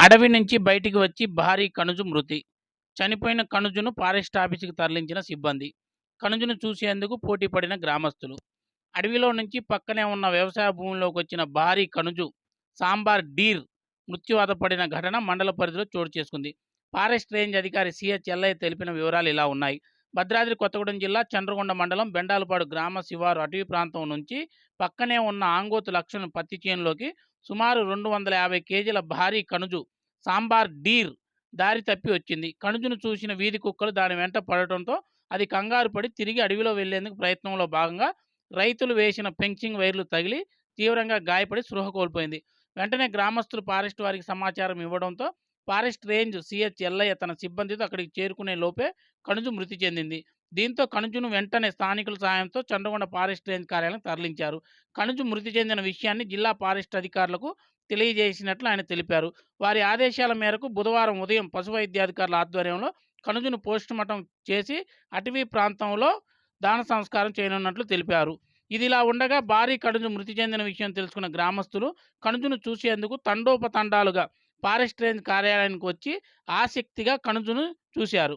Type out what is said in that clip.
అడవి నుంచి బయటికి వచ్చి భారీ కణుజు మృతి. చనిపోయిన కణుజును ఫారెస్ట్ ఆఫీస్కి తరలించిన సిబ్బంది. కణుజును చూసేందుకు పోటీ పడిన గ్రామస్తులు. అడవిలో నుంచి పక్కనే ఉన్న వ్యవసాయ భూమిలోకి వచ్చిన భారీ కణుజు సాంబార్ డీర్ మృత్యువాత పడిన ఘటన మండల పరిధిలో చోటు చేసుకుంది. ఫారెస్ట్ రేంజ్ అధికారి సిహెచ్ ఎల్ఐ తెలిపిన వివరాలు ఇలా ఉన్నాయి. భద్రాద్రి కొత్తగూడెం జిల్లా చంద్రగొండ మండలం బెండాలపాడు గ్రామ శివారు అటవీ ప్రాంతం నుంచి పక్కనే ఉన్న ఆంగోతు లక్షణ పత్తి చేనులోకి సుమారు రెండు వందల యాభై కేజీల భారీ కణుజు సాంబార్ డీర్ దారి తప్పి వచ్చింది. కణుజును చూసిన వీధి కుక్కలు దాని వెంట పడటంతో అది కంగారు పడి తిరిగి అడవిలో వెళ్ళేందుకు ప్రయత్నంలో భాగంగా రైతులు వేసిన పెంచింగ్ వైర్లు తగిలి తీవ్రంగా గాయపడి స్పృహ కోల్పోయింది. వెంటనే గ్రామస్తులు ఫారెస్ట్ వారికి సమాచారం ఇవ్వడంతో ఫారెస్ట్ రేంజ్ సిహెచ్ ఎల్లయ్య తన సిబ్బందితో అక్కడికి చేరుకునే లోపే కణుజు మృతి చెందింది. దీంతో కణుజును వెంటనే స్థానికుల సాయంతో చంద్రగొండ ఫారెస్ట్ రేంజ్ కార్యాలయం తరలించారు. కణుజు మృతి చెందిన విషయాన్ని జిల్లా ఫారెస్ట్ అధికారులకు తెలియజేసినట్లు ఆయన తెలిపారు. వారి ఆదేశాల మేరకు బుధవారం ఉదయం పశు వైద్యాధికారుల ఆధ్వర్యంలో కనుజును పోస్టుమార్టం చేసి అటవీ ప్రాంతంలో దాన సంస్కారం చేయనున్నట్లు తెలిపారు. ఇదిలా ఉండగా భారీ కణుజు మృతి చెందిన విషయం తెలుసుకున్న గ్రామస్తులు కణుజును చూసేందుకు తండోపతండాలుగా ఫారెస్ట్ రేంజ్ కార్యాలయానికి వచ్చి ఆసక్తిగా కణుజును చూశారు.